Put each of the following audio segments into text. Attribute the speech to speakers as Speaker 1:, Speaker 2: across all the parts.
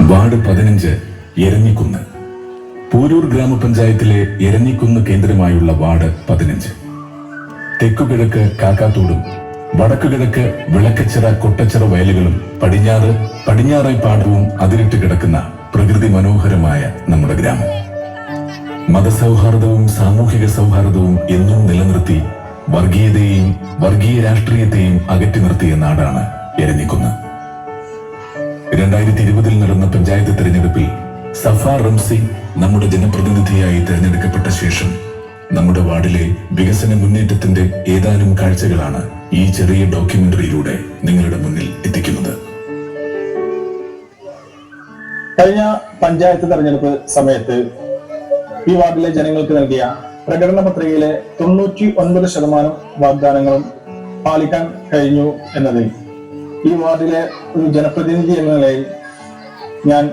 Speaker 1: Ward പതിനഞ്ച് എരഞ്ഞിക്കുന്ന്. പൂരൂർ ഗ്രാമപഞ്ചായത്തിലെ എരഞ്ഞിക്കുന്ന് കേന്ദ്രമായുള്ള ward പതിനഞ്ച്. തെക്കുകിഴക്ക് കാക്കാത്തോടും വടക്കുകിഴക്ക് വിളക്കച്ചിറ കൊട്ടച്ചിറ വയലുകളും പടിഞ്ഞാറ് പടിഞ്ഞാറേ പാടവും അതിരിട്ട് കിടക്കുന്ന പ്രകൃതി മനോഹരമായ നമ്മുടെ ഗ്രാമം. മതസൗഹാർദ്ദവും സാമൂഹിക സൗഹാർദ്ദവും എന്നും നിലനിർത്തി വർഗീയതയെയും വർഗീയ രാഷ്ട്രീയത്തെയും അകറ്റി നിർത്തിയ നാടാണ് എരഞ്ഞിക്കുന്ന്. രണ്ടായിരത്തി ഇരുപതിൽ നടന്ന പഞ്ചായത്ത് തെരഞ്ഞെടുപ്പിൽ സഫ റംസി നമ്മുടെ ജനപ്രതിനിധിയായി തെരഞ്ഞെടുക്കപ്പെട്ട ശേഷം നമ്മുടെ വാർഡിലെ വികസന മുന്നേറ്റത്തിന്റെ ഏതാനും കാഴ്ചകളാണ് ഈ ചെറിയ ഡോക്യുമെന്ററിയിലൂടെ നിങ്ങളുടെ മുന്നിൽ എത്തിക്കുന്നത്.
Speaker 2: കഴിഞ്ഞ പഞ്ചായത്ത് തെരഞ്ഞെടുപ്പ് സമയത്ത് ഈ വാർഡിലെ ജനങ്ങൾക്ക് നൽകിയ പ്രകടന പത്രികയിലെ തൊണ്ണൂറ്റി ഒൻപത് ശതമാനം വാഗ്ദാനങ്ങളും പാലിക്കാൻ കഴിഞ്ഞു എന്നതിൽ ഈ വാർഡിലെ ഒരു ജനപ്രതിനിധി എന്ന നിലയിൽ ഞാൻ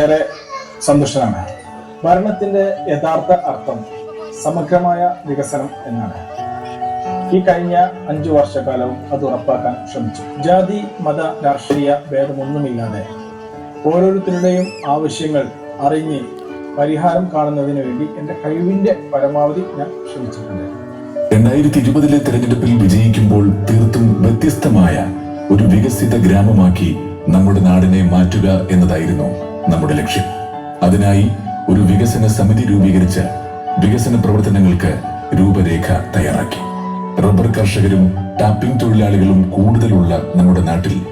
Speaker 2: ഏറെ സന്തുഷ്ടനാണ്. ഭരണത്തിന്റെ യഥാർത്ഥ അർത്ഥം സമഗ്രമായ വികസനം എന്നാണ്. ഈ കഴിഞ്ഞ അഞ്ചു വർഷക്കാലവും അത് ഉറപ്പാക്കാൻ ശ്രമിച്ചു. ജാതി മത രാഷ്ട്രീയ ഭേദമൊന്നുമില്ലാതെ ഓരോരുത്തരുടെയും ആവശ്യങ്ങൾ അറിഞ്ഞ് പരിഹാരം കാണുന്നതിന് വേണ്ടി എന്റെ കഴിവിന്റെ പരമാവധി ഞാൻ ശ്രമിച്ചിട്ടുണ്ട്.
Speaker 1: രണ്ടായിരത്തി ഇരുപതിലെ തെരഞ്ഞെടുപ്പിൽ വിജയിക്കുമ്പോൾ തീർത്തും വ്യത്യസ്തമായ ഒരു വികസിത ഗ്രാമമാക്കി നമ്മുടെ നാടിനെ മാറ്റുക എന്നതായിരുന്നു നമ്മുടെ ലക്ഷ്യം. അതിനായി ഒരു വികസന സമിതി രൂപീകരിച്ച് വികസന പ്രവർത്തനങ്ങൾക്ക് രൂപരേഖ തയ്യാറാക്കി. റബ്ബർ കർഷകരും ടാപ്പിംഗ് തൊഴിലാളികളും കൂടുതലുള്ള നമ്മുടെ നാട്ടിൽ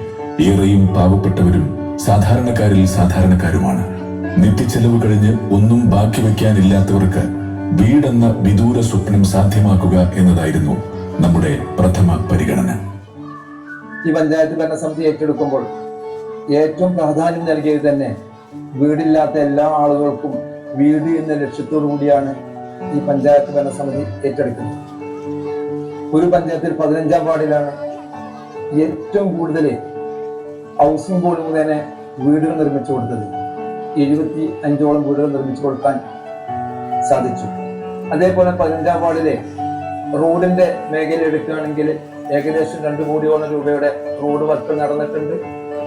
Speaker 1: ഏറെയും പാവപ്പെട്ടവരും സാധാരണക്കാരിൽ സാധാരണക്കാരുമാണ്. നിത്യച്ചെലവ് കഴിഞ്ഞ് ഒന്നും ബാക്കി വയ്ക്കാനില്ലാത്തവർക്ക് വീടെന്ന വിദൂര സ്വപ്നം സാധ്യമാക്കുക എന്നതായിരുന്നു നമ്മുടെ പ്രഥമ പരിഗണന.
Speaker 3: ഈ പഞ്ചായത്ത് ഭരണസമിതി ഏറ്റെടുക്കുമ്പോൾ ഏറ്റവും പ്രാധാന്യം നൽകിയത് തന്നെ വീടില്ലാത്ത എല്ലാ ആളുകൾക്കും വീട് എന്ന ലക്ഷ്യത്തോടു കൂടിയാണ് ഈ പഞ്ചായത്ത് ഭരണസമിതി ഏറ്റെടുക്കുന്നത്. ഒരു പഞ്ചായത്തിൽ പതിനഞ്ചാം വാർഡിലാണ് ഏറ്റവും കൂടുതൽ ഹൗസിംഗ് ബോർഡ് മുഖേന വീടുകൾ നിർമ്മിച്ചു കൊടുത്തത്. എഴുപത്തി അഞ്ചോളം വീടുകൾ നിർമ്മിച്ചു കൊടുക്കാൻ സാധിച്ചു. അതേപോലെ പതിനഞ്ചാം വാർഡിലെ റോഡിന്റെ മേഖല എടുക്കുകയാണെങ്കിൽ ഏകദേശം രണ്ട് കോടിയോളം രൂപയുടെ റോഡ് വർക്ക് നടന്നിട്ടുണ്ട്.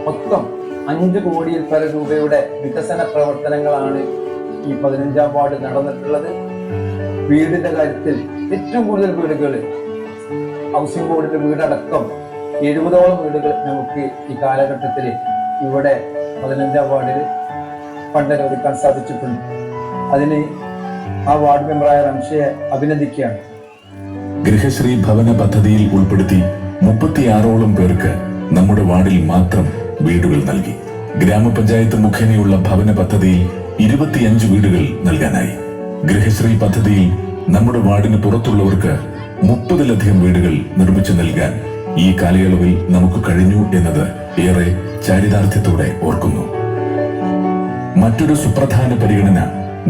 Speaker 3: മൊത്തം അഞ്ച് കോടിയിൽ പല രൂപയുടെ വികസന പ്രവർത്തനങ്ങളാണ് ഈ പതിനഞ്ചാം വാർഡ് നടന്നിട്ടുള്ളത്. വീടിന്റെ കാര്യത്തിൽ ഏറ്റവും കൂടുതൽ വീടുകൾ ഹൗസിംഗ് ബോർഡിന്റെ വീടടക്കം എഴുപതോളം വീടുകൾ നമുക്ക് ഈ കാലഘട്ടത്തിൽ ഇവിടെ പതിനഞ്ചാം വാർഡിൽ ഫണ്ട് അനുവദിക്കാൻ സാധിച്ചിട്ടുണ്ട്. അതിന് ആ വാർഡ് മെമ്പറായ റംഷയെ അഭിനന്ദിക്കുകയാണ്.
Speaker 1: ഗൃഹശ്രീ ഭവന പദ്ധതിയിൽ ഉൾപ്പെടുത്തി മുപ്പത്തിയാറോളം പേർക്ക് നമ്മുടെ വാർഡിൽ മാത്രം വീടുകൾ നൽകി. ഗ്രാമപഞ്ചായത്ത് മുഖേനയുള്ള ഭവന പദ്ധതിയിൽ ഇരുപത്തിയഞ്ച് വീടുകൾ നൽകാനായി. ഗൃഹശ്രീ പദ്ധതിയിൽ നമ്മുടെ വാർഡിന് പുറത്തുള്ളവർക്ക് മുപ്പതിലധികം വീടുകൾ നിർമ്മിച്ചു നൽകാൻ ഈ കാലയളവിൽ നമുക്ക് കഴിഞ്ഞു എന്നത് ഏറെ ചാരിതാർത്ഥ്യത്തോടെ ഓർക്കുന്നു. മറ്റൊരു സുപ്രധാന പരിഗണന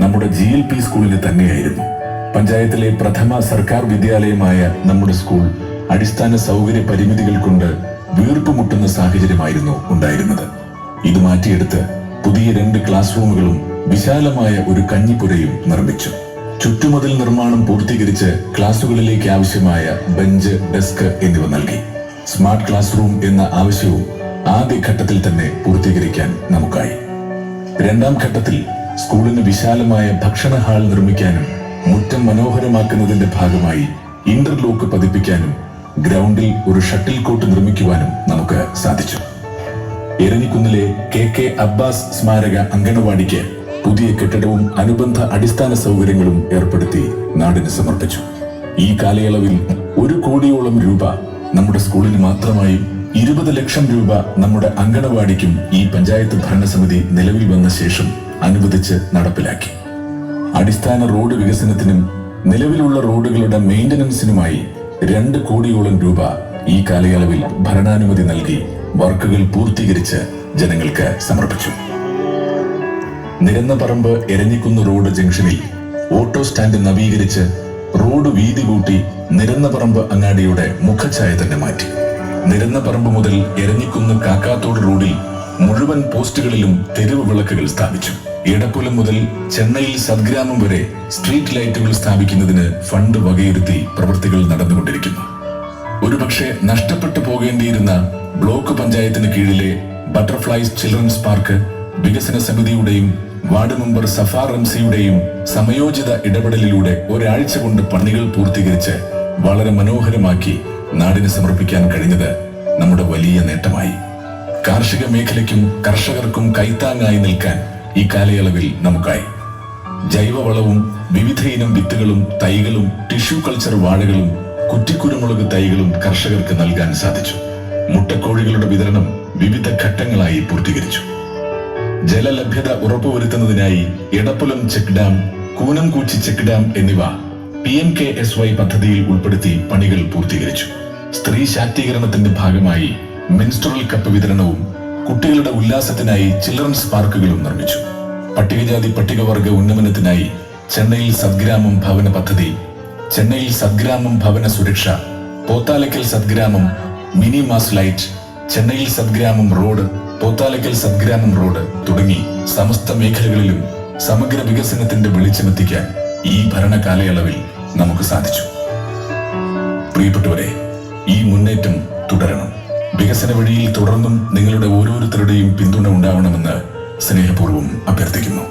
Speaker 1: നമ്മുടെ ജി എൽ പി സ്കൂളിന് തന്നെയായിരുന്നു. പഞ്ചായത്തിലെ പ്രഥമ സർക്കാർ വിദ്യാലയമായ നമ്മുടെ സ്കൂൾ അടിസ്ഥാന സൗകര്യ പരിമിതികൾ കൊണ്ട് വീർപ്പുമുട്ടുന്ന സാഹചര്യമായിരുന്നു ഉണ്ടായിരുന്നത്. ഇത് മാറ്റിയെടുത്ത് പുതിയ രണ്ട് ക്ലാസ് റൂമുകളും വിശാലമായ ഒരു കഞ്ഞിപ്പുരയും നിർമ്മിച്ചു. ചുറ്റുമതിൽ നിർമ്മാണം പൂർത്തീകരിച്ച് ക്ലാസുകളിലേക്ക് ആവശ്യമായ ബെഞ്ച് ഡെസ്ക് എന്നിവ നൽകി. സ്മാർട്ട് ക്ലാസ് റൂം എന്ന ആവശ്യവും ആദ്യഘട്ടത്തിൽ തന്നെ പൂർത്തീകരിക്കാൻ നമുക്കായി. രണ്ടാം ഘട്ടത്തിൽ സ്കൂളിന് വിശാലമായ ഭക്ഷണ ഹാൾ നിർമ്മിക്കാനും മുറ്റം മനോഹരമാക്കുന്നതിന്റെ ഭാഗമായി ഇന്റർലോക്ക് പതിപ്പിക്കാനും ഗ്രൗണ്ടിൽ ഒരു ഷട്ടിൽ കോട്ട് നിർമ്മിക്കുവാനും നമുക്ക് സാധിച്ചു. എരഞ്ഞിക്കുന്നിലെ കെ കെ അബ്ബാസ് സ്മാരക അങ്കണവാടിക്ക് പുതിയ കെട്ടിടവും അനുബന്ധ അടിസ്ഥാന സൗകര്യങ്ങളും ഏർപ്പെടുത്തി നാടിന് സമർപ്പിച്ചു. ഈ കാലയളവിൽ ഒരു കോടിയോളം രൂപ നമ്മുടെ സ്കൂളിന് മാത്രമായി ഇരുപത് ലക്ഷം രൂപ നമ്മുടെ അങ്കണവാടിക്കും ഈ പഞ്ചായത്ത് ഭരണസമിതി നിലവിൽ വന്ന ശേഷം അനുവദിച്ച് നടപ്പിലാക്കി. അടിസ്ഥാന റോഡ് വികസനത്തിനും നിലവിലുള്ള റോഡുകളുടെ മെയിന്റനൻസിനുമായി രണ്ട് കോടിയോളം രൂപ ഈ കാലയളവിൽ ഭരണാനുമതി നൽകി വർക്കുകൾ പൂർത്തീകരിച്ച് ജനങ്ങൾക്ക് സമർപ്പിച്ചു. നിരന്നപറമ്പ് എരഞ്ഞിക്കുന്ന് റോഡ് ജംഗ്ഷനിൽ ഓട്ടോ സ്റ്റാൻഡ് നവീകരിച്ച് റോഡ് വീതി കൂട്ടി നിരന്നപറമ്പ് അങ്ങാടിയുടെ മുഖഛായ തന്നെ മാറ്റി. നിരന്നപറമ്പ് മുതൽ എരഞ്ഞിക്കുന്ന് കാക്കാത്തോട് റോഡിൽ മുഴുവൻ പോസ്റ്റുകളിലും തെരുവ് വിളക്കുകൾ സ്ഥാപിച്ചു. എടപ്പുലം മുതൽ ചെന്നൈയിൽ സദ്ഗ്രാമം വരെ സ്ട്രീറ്റ് ലൈറ്റുകൾ സ്ഥാപിക്കുന്നതിന് ഫണ്ട് വകയിരുത്തി പ്രവൃത്തികൾ നടന്നുകൊണ്ടിരിക്കുന്നു. ഒരുപക്ഷെ നഷ്ടപ്പെട്ടു പോകേണ്ടിയിരുന്ന ബ്ലോക്ക് പഞ്ചായത്തിന് കീഴിലെ ബട്ടർഫ്ലൈസ് ചിൽഡ്രൻസ് പാർക്ക് വികസന സമിതിയുടെയും വാർഡ് മെമ്പർ സഫാർ റംസിയുടെയും സമയോചിത ഇടപെടലിലൂടെ ഒരാഴ്ച കൊണ്ട് പണികൾ പൂർത്തീകരിച്ച് വളരെ മനോഹരമാക്കി നാടിന് സമർപ്പിക്കാൻ കഴിഞ്ഞത് നമ്മുടെ വലിയ നേട്ടമായി. കാർഷിക മേഖലയ്ക്കും കർഷകർക്കും കൈത്താങ്ങായി നിൽക്കാൻ ഈ കാലയളവിൽ നമുക്കായി. ജൈവവളവും വിവിധ ഇനം വിത്തുകളും തൈകളും ടിഷ്യൂ കൾച്ചർ വാഴകളും കുറ്റിക്കുരുമുളക് തൈകളും കർഷകർക്ക് നൽകാൻ സാധിച്ചു. മുട്ടക്കോഴികളുടെ വിതരണം വിവിധ ഘട്ടങ്ങളായി പൂർത്തീകരിച്ചു. ജലലഭ്യത ഉറപ്പുവരുത്തുന്നതിനായി Edappulam check dam Koonamkoochi check dam എന്നിവ P M K S Y പദ്ധതിയിൽ ഉൾപ്പെടുത്തി പണികൾ പൂർത്തീകരിച്ചു. സ്ത്രീ ശാക്തീകരണത്തിന്റെ ഭാഗമായി മെൻസ്ട്രൽ കപ്പ് വിതരണവും കുട്ടികളുടെ ഉല്ലാസത്തിനായി ചിൽഡ്രൻസ് പാർക്കുകളും നിർമ്മിച്ചു. പട്ടികജാതി പട്ടികവർഗ ഉന്നമനത്തിനായി ചെന്നൈയിൽ സദ്ഗ്രാമം ഭവന പദ്ധതി ചെന്നൈയിൽ സദ്ഗ്രാമം ഭവന സുരക്ഷ പോത്താലക്കൽ സദ്ഗ്രാമം മിനി മാസ് ലൈറ്റ് ചെന്നൈയിൽ സദ്ഗ്രാമം റോഡ് പോത്താലക്കൽ സദ്ഗ്രാമം റോഡ് തുടങ്ങി സമസ്ത മേഖലകളിലും സമഗ്ര വികസനത്തിന്റെ വെളിച്ചമെത്തിക്കാൻ ഈ ഭരണ കാലയളവിൽ നമുക്ക് സാധിച്ചു. പ്രിയപ്പെട്ടവരെ ഈ മുന്നേറ്റം തുടരണം. വികസന വഴിയിൽ തുടർന്നും നിങ്ങളുടെ ഓരോരുത്തരുടെയും പിന്തുണ ഉണ്ടാവണമെന്ന് സ്നേഹപൂർവം അഭ്യർത്ഥിക്കുന്നു.